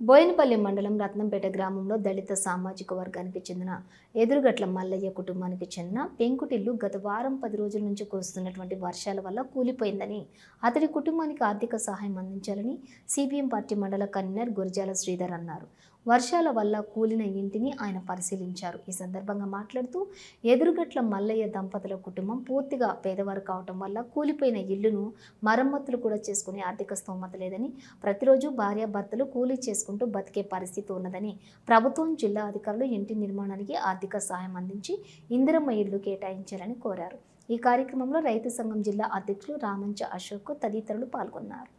బోయినపల్లి మండలం రత్నంపేట గ్రామంలో దళిత సామాజిక వర్గానికి చెందిన ఎదురుగట్ల మల్లయ్య కుటుంబానికి చెందిన పెంకుటిల్లు గత వారం పది రోజుల నుంచి కురుస్తున్నటువంటి వర్షాల వల్ల కూలిపోయిందని అతడి కుటుంబానికి ఆర్థిక సహాయం అందించాలని సిపిఎం పార్టీ మండల కన్వీనర్ గురజాల శ్రీధర్ అన్నారు. వర్షాల వల్ల కూలిన ఇంటిని ఆయన పరిశీలించారు. ఈ సందర్భంగా మాట్లాడుతూ ఎదురుగట్ల మల్లయ్య దంపతుల కుటుంబం పూర్తిగా పేదవారు కావటం వల్ల కూలిపోయిన ఇల్లును మరమ్మతులు కూడా చేసుకునే ఆర్థిక స్తోమత లేదని ప్రతిరోజు భార్యాభర్తలు కూలీ చేసుకుంటూ బతికే పరిస్థితి ఉన్నదని ప్రభుత్వం జిల్లా అధికారులు ఇంటి నిర్మాణానికి ఆర్థిక సహాయం అందించి ఇందిరమ్మ ఇళ్ళు కేటాయించాలని కోరారు. ఈ కార్యక్రమంలో రైతు సంఘం జిల్లా అధ్యక్షులు రామంచ అశోక్ తదితరులు పాల్గొన్నారు.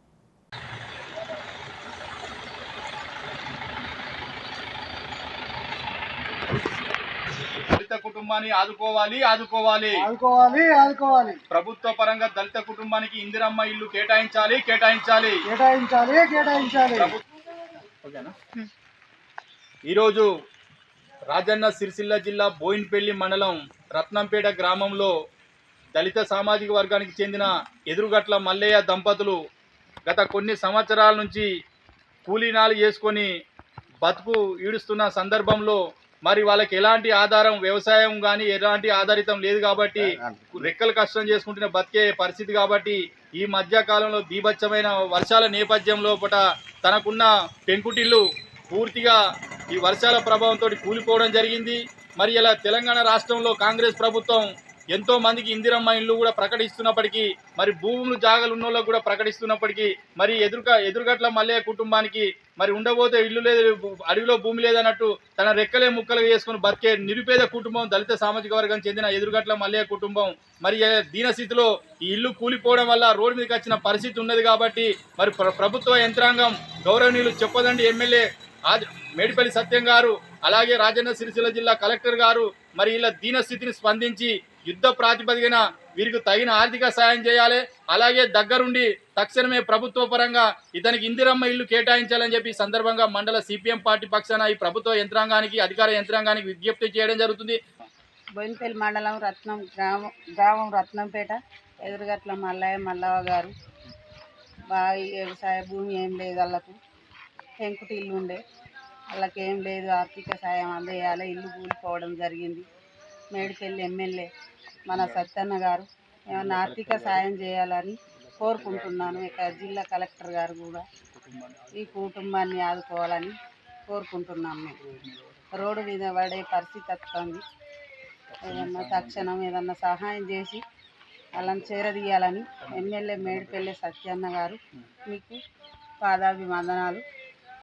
కుటుంబాన్ని ఆదుకోవాలి ఆదుకోవాలి. ఆదుకోవాలి ఆదుకోవాలి. ప్రభుత్వ పరంగా దళిత కుటుంబానికి ఇందిరమ్మ ఇల్లు కేటాయించాలి కేటాయించాలి. కేటాయించాలి కేటాయించాలి? ఈరోజు రాజన్న సిరిసిల్ల జిల్లా బోయిన్పల్లి మండలం రత్నంపేట గ్రామంలో దళిత సామాజిక వర్గానికి చెందిన ఎదురుగట్ల మల్లయ్య దంపతులు గత కొన్ని సంవత్సరాల నుంచి కూలీనాలు చేసుకొని బతుకు ఈడుస్తున్న సందర్భంలో మరి వాళ్ళకి ఎలాంటి ఆధారం వ్యవసాయం కానీ ఎలాంటి ఆధారితం లేదు కాబట్టి రెక్కలు కష్టం చేసుకుంటున్న బతికే పరిస్థితి కాబట్టి ఈ మధ్య కాలంలో బీభత్సమైన వర్షాల నేపథ్యంలో పట తనకున్న పెంకుటిల్లు పూర్తిగా ఈ వర్షాల ప్రభావంతో కూలిపోవడం జరిగింది. మరి ఇలా తెలంగాణ రాష్ట్రంలో కాంగ్రెస్ ప్రభుత్వం ఎంతో మందికి ఇందిరమ్మ ఇల్లు కూడా ప్రకటిస్తున్నప్పటికీ మరి భూములు జాగలు ఉన్న కూడా ప్రకటిస్తున్నప్పటికీ మరి ఎదురుక ఎదురుగట్ల మల్లయ్య కుటుంబానికి మరి ఉండబోతే ఇల్లు లేదు అడవిలో భూమి లేదన్నట్టు తన రెక్కలే ముక్కలు చేసుకుని బతికే నిరుపేద కుటుంబం దళిత సామాజిక వర్గం చెందిన ఎదురుగట్ల మల్లయ్య కుటుంబం మరి దీనస్థితిలో ఈ ఇల్లు కూలిపోవడం వల్ల రోడ్డు మీదకి వచ్చిన పరిస్థితి ఉన్నది కాబట్టి మరి ప్రభుత్వ యంత్రాంగం గౌరవనీయులు చెప్పదండి ఎమ్మెల్యే మేడిపల్లి సత్యం గారు అలాగే రాజన్న సిరిసిల్ల జిల్లా కలెక్టర్ గారు మరి ఇలా దీనస్థితిని స్పందించి యుద్ధ ప్రాతిపదికన వీరికి తగిన ఆర్థిక సాయం చేయాలి. అలాగే దగ్గరుండి తక్షణమే ప్రభుత్వ పరంగా ఇతనికి ఇందిరమ్మ ఇల్లు కేటాయించాలని చెప్పి సందర్భంగా మండల సిపిఎం పార్టీ పక్షాన ఈ ప్రభుత్వ యంత్రాంగానికి అధికార యంత్రాంగానికి విజ్ఞప్తి చేయడం జరుగుతుంది. బోయినపల్లి మండలం రత్నం గ్రామం గ్రామం రత్నంపేట ఎదురుగట్ల మల్లయ్య మల్లవ గారు. బాగా వ్యవసాయ భూమి ఏం లేదు వాళ్ళకు. పెంకుటి ఇల్లు ఉండే. వాళ్ళకి ఏం లేదు ఆర్థిక సాయం అందేయాలి. ఇల్లు కూలిపోవడం జరిగింది. మేడిపల్లి ఎమ్మెల్యే మన సత్యన్న గారు ఏమైనా ఆర్థిక సాయం చేయాలని కోరుకుంటున్నాను. ఇక జిల్లా కలెక్టర్ గారు కూడా ఈ కుటుంబాన్ని ఆదుకోవాలని కోరుకుంటున్నాం మేము. రోడ్డు మీద పడే పరిస్థితి వస్తుంది ఏదన్నా తక్షణం ఏదన్నా సహాయం చేసి వాళ్ళని చేరదీయాలని ఎమ్మెల్యే మేడిపల్లి సత్యన్న గారు మీకు పాదాభివందనాలు.